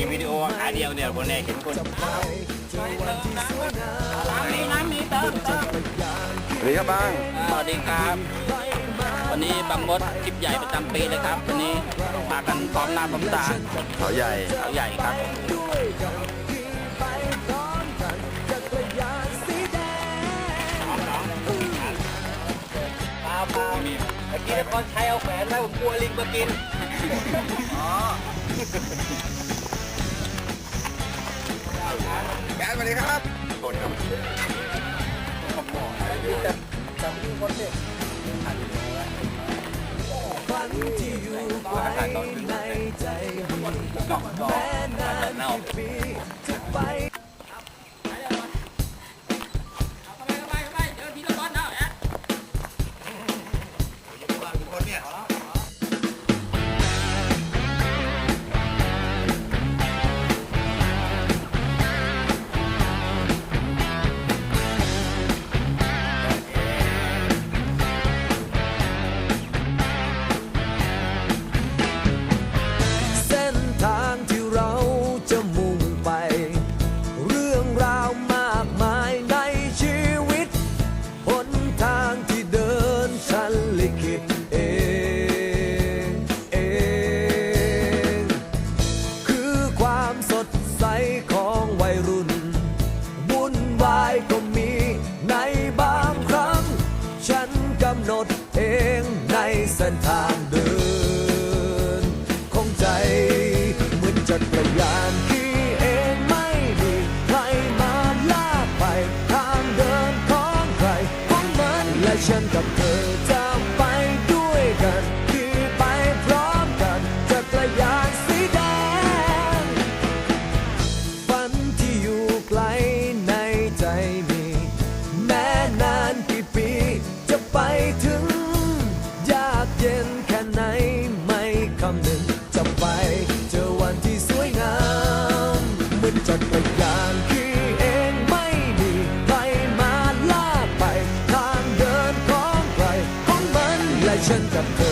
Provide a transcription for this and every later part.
มีวิดีโอขาเดียวเนี่ยคนแรกเห็นคนน้ำนี้น้ำมีเติมเติมสวัสดีครับบางสวัสดีครับ วันนี้บางมดคลิปใหญ่ประจำปีเลยครับ วันนี้มากันพร้อมหน้าพร้อมตาเขาใหญ่เขาใหญ่ครับเมื่อกี้นครชัยเอาแขวนแล้วกลัวลิงมากิน อ๋อ แกสวัสดีครับโอนครับจัที่คนเด็กันที่อยู่ภายในใจแม้นานปี как проект. 跟着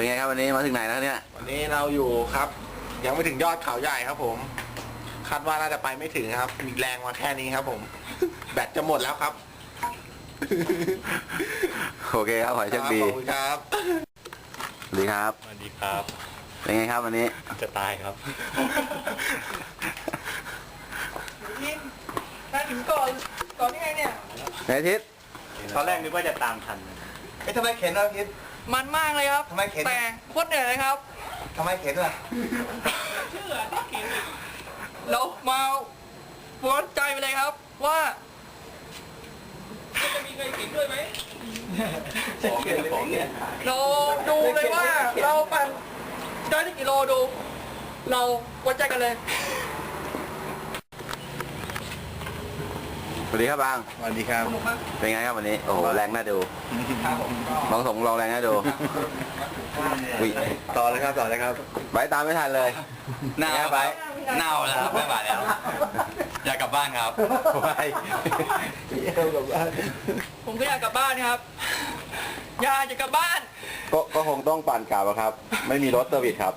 เป็นไงครับวันนี้มาถึงไหนแล้วเนี่ย วันนี้เราอยู่ครับ ยังไม่ถึงยอดเขาใหญ่ครับผม คาดว่าน่าจะไปไม่ถึงครับมีแรงมาแค่นี้ครับ ผม แบตจะหมดแล้วครับโอเคครับขอให้โชคดีขอบคุณครับสวัสดีครับ สวัสดีครับ เป็นไงครับวันนี้ จะตายครับมาถึงก่อนก่อนนี่ไงเนี่ยไหนทิศตอนแรกนึกว่าจะตามทันเอ้ยทำไมเข็นล่ะพิษ มันมากเลยครับ ทำไมเข็น แต่โคตรเหนื่อยเลยครับ ทำไมเข็นล่ะเรามาวัดใจไปเลยครับ ว่าจะมีใครกินด้วยไหมเราดูเลยว่า เราปั่นได้ที่กิโลดู เราวัดใจกันเลย สวัสดีครับบาง สวัสดีครับ เป็นไงครับวันนี้ โอ้โห แรงน่าดูลองสงลองแรงน่าดูอุ้ยต่อเลยครับ ต่อเลยครับไบร์ทตามไม่ทันเลยหน้าแย่ไปไปหน้าแล้วไม่ไหวแล้ว อยากกลับบ้านครับไปผมก็อยากกลับบ้านครับ อยากจะกลับบ้าน ก็ก็คงต้องปั่นกลับอะครับ ไม่มีรถเซอร์วิสครับ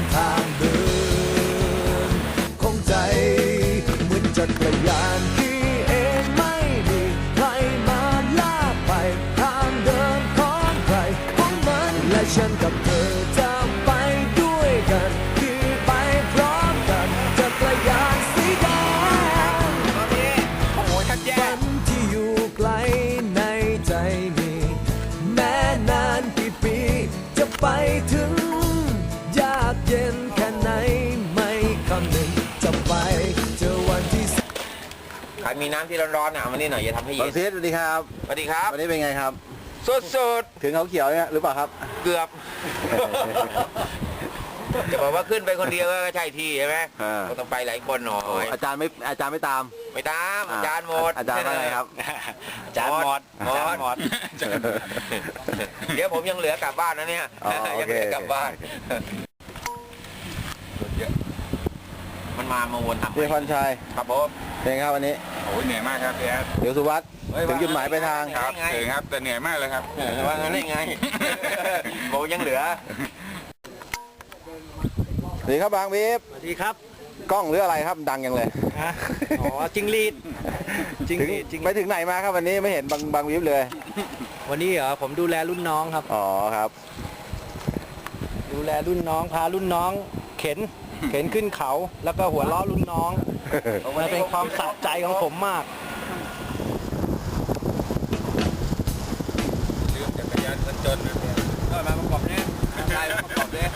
นทางเดิน ของใจเหมือนจักรยาน มีน้ำที่ร้อนๆอะเอามานี่หน่อยอย่าทำให้บาเย็งนทิศสวัสดีครับ สวัสดีครับวันนี้เป็นไงครับ สุดถึงเขาเขียวเนี่ยหรือเปล่าครับ ๆเกือบ จะบอกว่าขึ้นไปคนเดียวก็ใช่ที่ใช่ไหมอ่า ก็ต้องไปหลายคนหน่อยอาจารย์ไม่อาจารย์ไม่ตาม ไม่ตามอาจารย์หมดอาจารย์ว่าไงครับ อาจารย์มอดมอดอาจารย์มอดเดี๋ยวผมยังเหลือกลับบ้านนะเนี่ย อ๋อโอยังเคเหลือกลับบ้าน มันมามาวนทำพี่พรชัยครับผมเป็นไงครับวันนี้โอ้ยเหนื่อยมากครับพี่แอดเดี๋ยวสุวัสด์ถึงจุดหมายปลายทางครับถึงครับแต่เหนื่อยมากเลยครับว่างั้นได้ไงผมยังเหลือสวัสดีครับบางวิบสวัสดีครับ กล้องหรืออะไรครับดังยังเลยอ๋อจิงลีดจริงถึงดิจริงไปถึงไหนมาครับวันนี้ไม่เห็นบางบางวิบเลย วันนี้เหรอผมดูแลรุ่นน้องครับอ๋อครับ ดูแลรุ่นน้องพารุ่นน้องเข็น เข็นขึ้นเขาแล้วก็หัวล้อรุ่นน้องมันเป็นความสะใจของผมมากลืมจักรยานคนจนเนี่ยก็มาประกอบเนี่ยใช่ประกอบเนี่ย